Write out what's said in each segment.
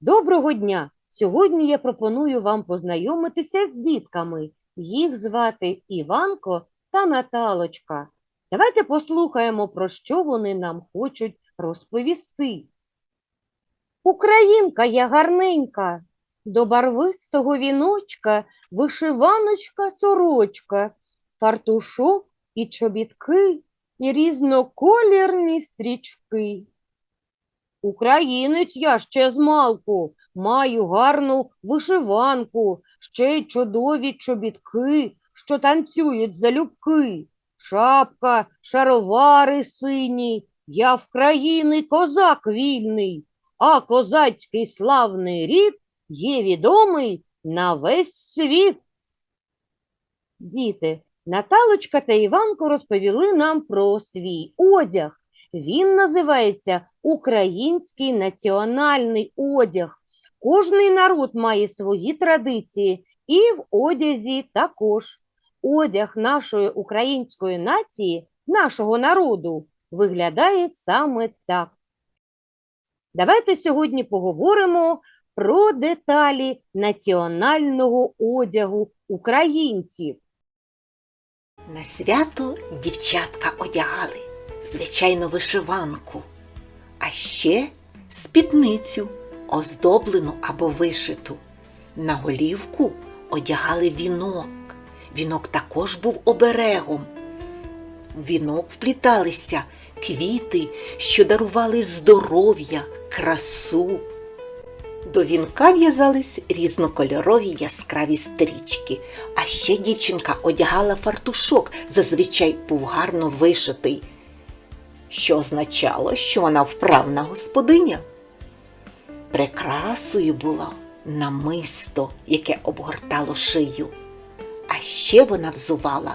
Доброго дня! Сьогодні я пропоную вам познайомитися з дітками. Їх звати Іванко та Наталочка. Давайте послухаємо, про що вони нам хочуть розповісти. Українка я гарненька, до барвистого віночка вишиваночка сорочка, фартушок і чобітки, і різноколірні стрічки. Українець я ще змалку, маю гарну вишиванку, ще й чудові чобітки, що танцюють залюбки. Шапка, шаровари сині, я в країни козак вільний, а козацький славний рід є відомий на весь світ. Діти, Наталочка та Іванко розповіли нам про свій одяг. Він називається Український національний одяг. Кожний народ має свої традиції і в одязі також. Одяг нашої української нації, нашого народу, виглядає саме так. Давайте сьогодні поговоримо про деталі національного одягу українців. На свято дівчатка одягали, звичайно, вишиванку, а ще спідницю, оздоблену або вишиту. На голівку одягали вінок. Вінок також був оберегом. В вінок впліталися квіти, що дарували здоров'я, красу. До вінка в'язались різнокольорові яскраві стрічки, а ще дівчинка одягала фартушок, зазвичай був гарно вишитий, що означало, що вона вправна господиня. Прикрасою було намисто, яке обгортало шию, а ще вона взувала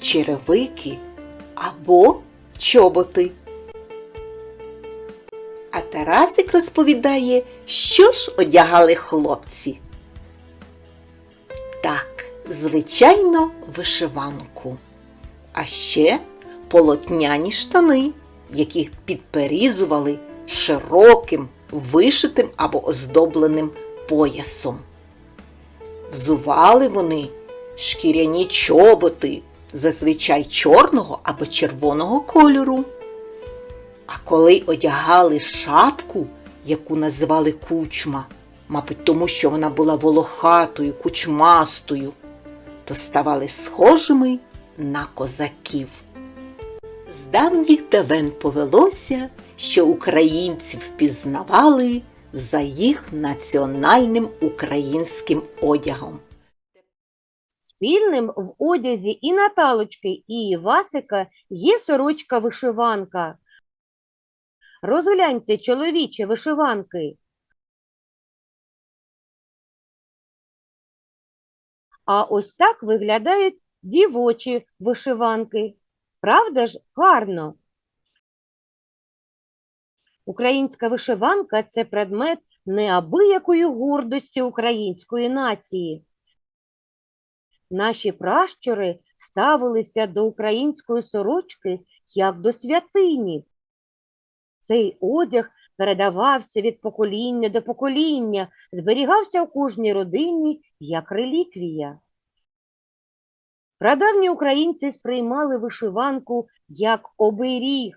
черевики або чоботи. А Тарасик розповідає, що ж одягали хлопці. Так, звичайно, вишиванку. А ще полотняні штани, які підперізували широким, вишитим або оздобленим поясом. Взували вони шкіряні чоботи, зазвичай чорного або червоного кольору. А коли одягали шапку, яку називали кучма, мабуть, тому що вона була волохатою, кучмастою, то ставали схожими на козаків. З давніх давен повелося, що українців впізнавали за їх національним українським одягом. Спільним в одязі і Наталочки, і Івасика є сорочка-вишиванка. Розгляньте чоловічі вишиванки. А ось так виглядають дівочі вишиванки. Правда ж гарно? Українська вишиванка це предмет неабиякої гордості української нації. Наші пращури ставилися до української сорочки як до святині. Цей одяг передавався від покоління до покоління, зберігався у кожній родині як реліквія. Прадавні українці сприймали вишиванку як оберіг.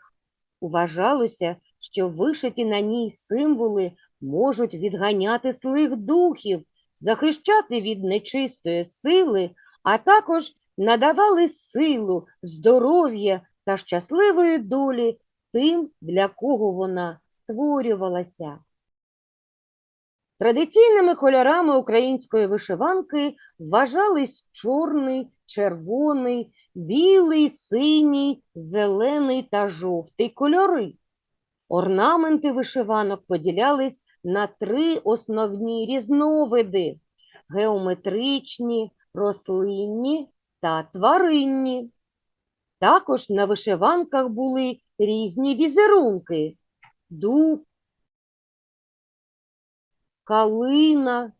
Вважалося, що вишиті на ній символи можуть відганяти злих духів, захищати від нечистої сили, а також надавали силу, здоров'я та щасливої долі тим, для кого вона створювалася. Традиційними кольорами української вишиванки вважались чорний, червоний, білий, синій, зелений та жовтий кольори. Орнаменти вишиванок поділялись на три основні різновиди геометричні, рослинні та тваринні. Також на вишиванках були різні візерунки дуб, калина,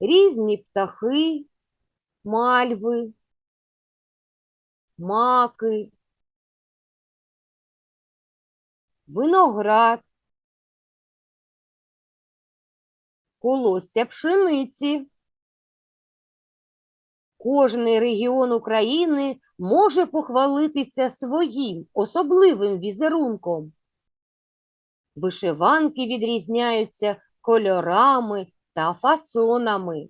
різні птахи, мальви, маки, виноград, колосся пшениці. Кожний регіон України може похвалитися своїм особливим візерунком. Вишиванки відрізняються кольорами та фасонами.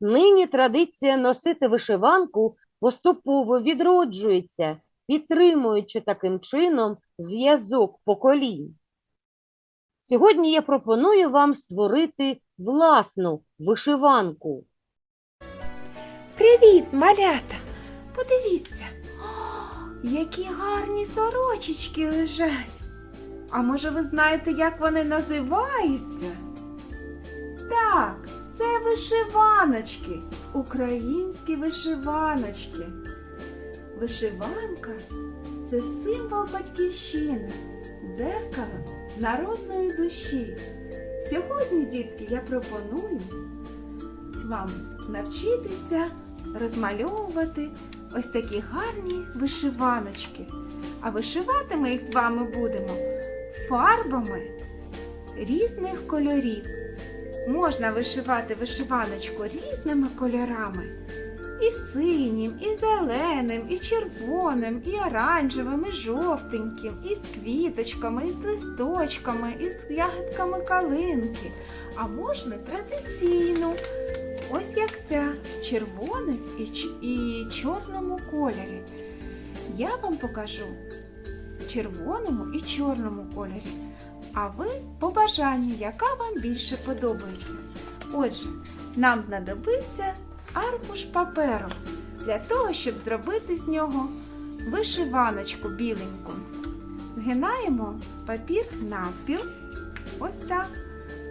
Нині традиція носити вишиванку поступово відроджується, підтримуючи таким чином зв'язок поколінь. Сьогодні я пропоную вам створити власну вишиванку. Привіт, малята! Подивіться, О, які гарні сорочечки лежать. А може ви знаєте, як вони називаються? Так, це вишиваночки, українські вишиваночки. Вишиванка це символ батьківщини, дзеркало народної душі. Сьогодні, дітки, я пропоную вам навчитися розмальовувати ось такі гарні вишиваночки. А вишивати ми їх з вами будемо фарбами різних кольорів. Можна вишивати вишиваночку різними кольорами. І синім, і зеленим, і червоним, і оранжевим, і жовтеньким, і з квіточками, і з листочками, і з ягодками калинки. А можна традиційну, ось як ця, в червоних і, чорному кольорі. Я вам покажу червоному і чорному кольорі. А ви по бажанню, яка вам більше подобається. Отже, нам знадобиться аркуш паперу для того, щоб зробити з нього вишиваночку біленьку. Згинаємо папір навпіл. Ось так.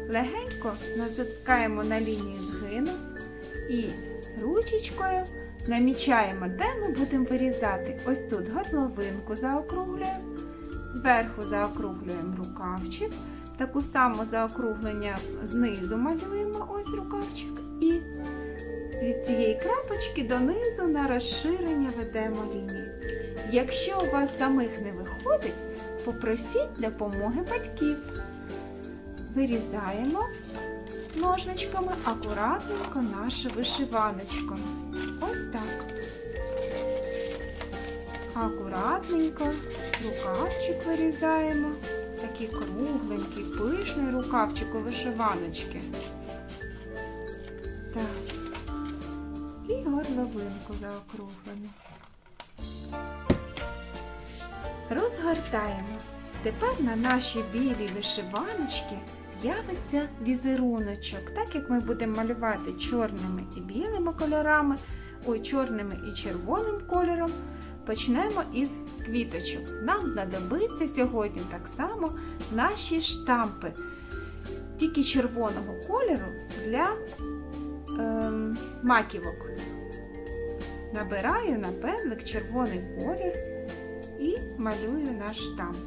Легенько натискаємо на лінію згину і ручечкою намічаємо, де ми будемо вирізати. Ось тут горловинку заокруглюємо, зверху заокруглюємо рукавчик, таку саму заокруглення знизу малюємо ось рукавчик і від цієї крапочки донизу на розширення ведемо лінію. Якщо у вас самих не виходить, попросіть допомоги батьків. Вирізаємо ножничками акуратненько нашу вишиваночку. Акуратненько рукавчик вирізаємо. Такий кругленький, пишний рукавчик у вишиваночки. Так. І горловинку заокруглено. Розгортаємо. Тепер на нашій білій вишиваночці з'явиться візеруночок. Так як ми будемо малювати чорними і білими кольорами, ой, чорними і червоним кольором, почнемо із квіточок. Нам знадобиться сьогодні так само наші штампи, тільки червоного кольору для ем, маківок. Набираю на пензлик червоний колір і малюю наш штамп.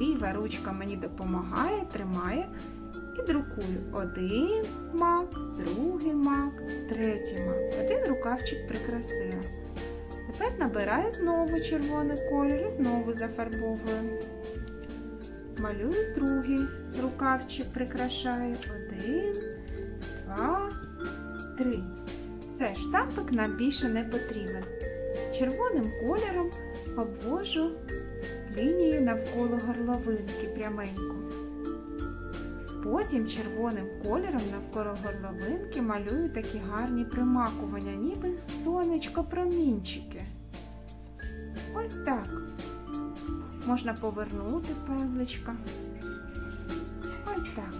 Ліва ручка мені допомагає, тримає і друкую один мак, другий мак, третій мак. Один рукавчик прикрасила. Тепер набираю знову червоний колір і знову зафарбовую. Малюю другий рукавчик, прикрашаю. Один, два, три. Все, штампик нам більше не потрібен. Червоним кольором обвожу лінію навколо горловинки пряменьку. Потім червоним кольором навколо горловинки малюю такі гарні примакування, ніби сонечко промінчики. Ось так. Можна повернути пензличка. Ось так.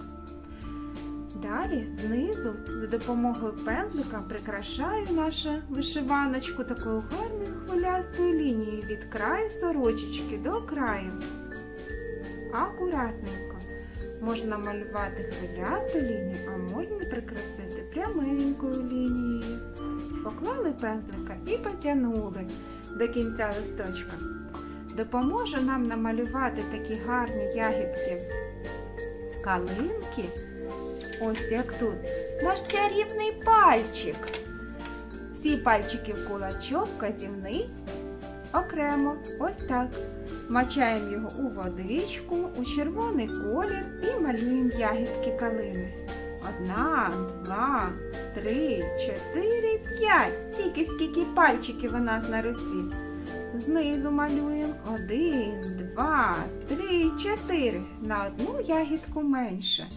Далі знизу за допомогою пензлика прикрашаю нашу вишиваночку такою гарною хвилястою лінією від краю сорочечки до краю. Акуратненько. Можна малювати хвилясту лінію, а можна прикрасити пряменькою лінією. Поклали пензлика і потягнули до кінця листочка. Допоможе нам намалювати такі гарні ягідки калинки. Ось як тут. Наш чарівний пальчик. Всі пальчики в кулачок, казівний окремо. Ось так. Мачаємо його у водичку, у червоний колір і малюємо ягідки калини. Одна, два, три, чотири, п'ять. Тільки скільки пальчиків у нас на руці. Знизу малюємо один, два, три, чотири. На одну ягідку менше.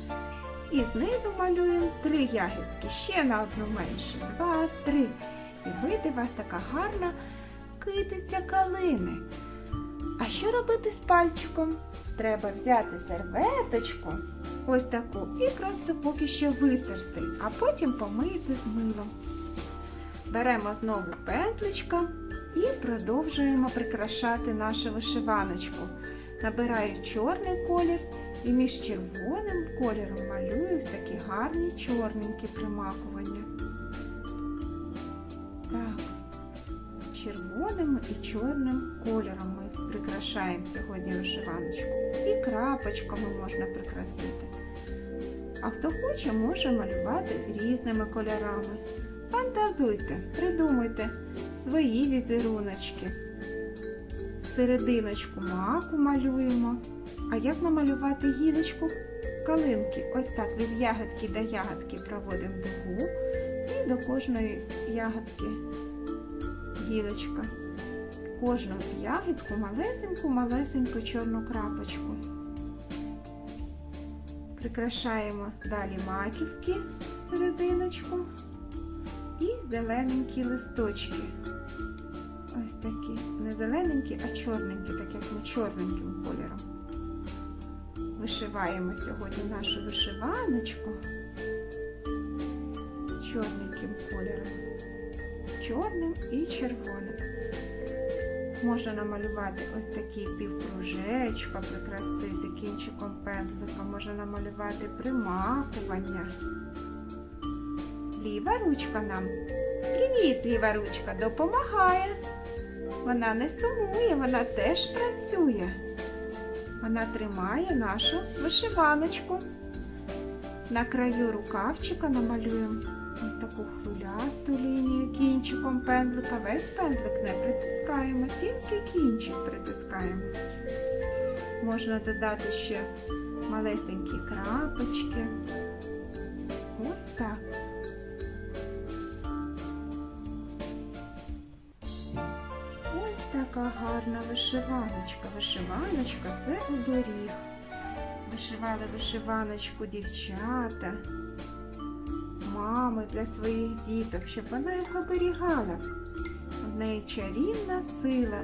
І знизу малюємо три ягідки, ще на одну менше. Два, три. І вийде у вас така гарна китиця калини. А що робити з пальчиком? Треба взяти серветочку, ось таку, і просто поки що витерти, а потім помити з милом. Беремо знову пентличка і продовжуємо прикрашати нашу вишиваночку. Набираю чорний колір і між червоним кольором малюю такі гарні чорненькі примакування. Червоним і чорним кольором ми прикрашаємо сьогодні вишиваночку. І крапочками можна прикрасити. А хто хоче, може малювати різними кольорами. Фантазуйте, придумуйте свої візеруночки. Серединочку маку малюємо. А як намалювати гілочку калинки? Ось так від ягодки до ягодки проводимо дугу і до кожної ягодки гілочка. Кожну ягідку малесеньку-малесеньку чорну крапочку. Прикрашаємо далі маківки серединочку і зелененькі листочки. Ось такі, не зелененькі, а чорненькі, так як ми чорненьким кольором. Вишиваємо сьогодні нашу вишиваночку чорненьким кольором. Чорним і червоним. Можна намалювати ось такі півкружечка, прикрасити кінчиком пензлика, можна намалювати примакування. Ліва ручка нам. Привіт, ліва ручка, допомагає. Вона не сумує, вона теж працює. Вона тримає нашу вишиваночку. На краю рукавчика намалюємо ось таку хвилясту лінію кінчиком пензлика. Весь пензлик не притискаємо, тільки кінчик притискаємо. Можна додати ще малесенькі крапочки. Ось так. Ось така гарна вишиваночка. Вишиваночка це оберіг. Вишивали вишиваночку дівчата, мами для своїх діток, щоб вона їх оберігала. В неї чарівна сила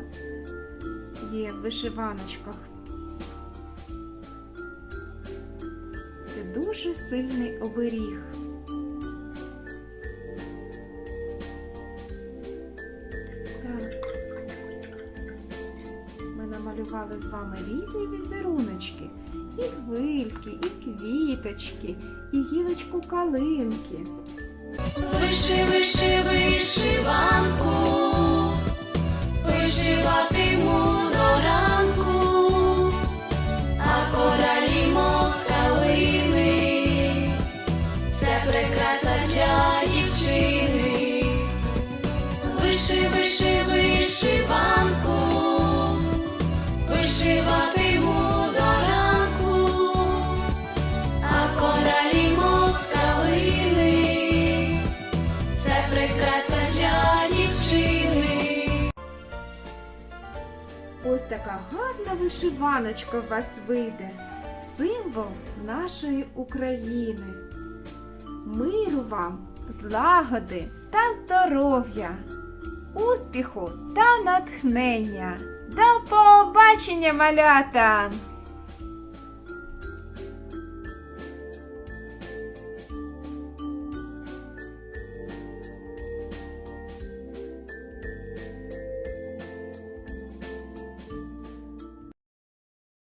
є в вишиваночках. Це дуже сильний оберіг. Ми намалювали з вами різні візеруночки. І хвильки, і квіточки, і гілочку калинки. Виши, виши, вишиванку, вишиватиму така гарна вишиваночка у вас вийде. Символ нашої України. Миру вам, злагоди та здоров'я, успіху та натхнення. До побачення, малята!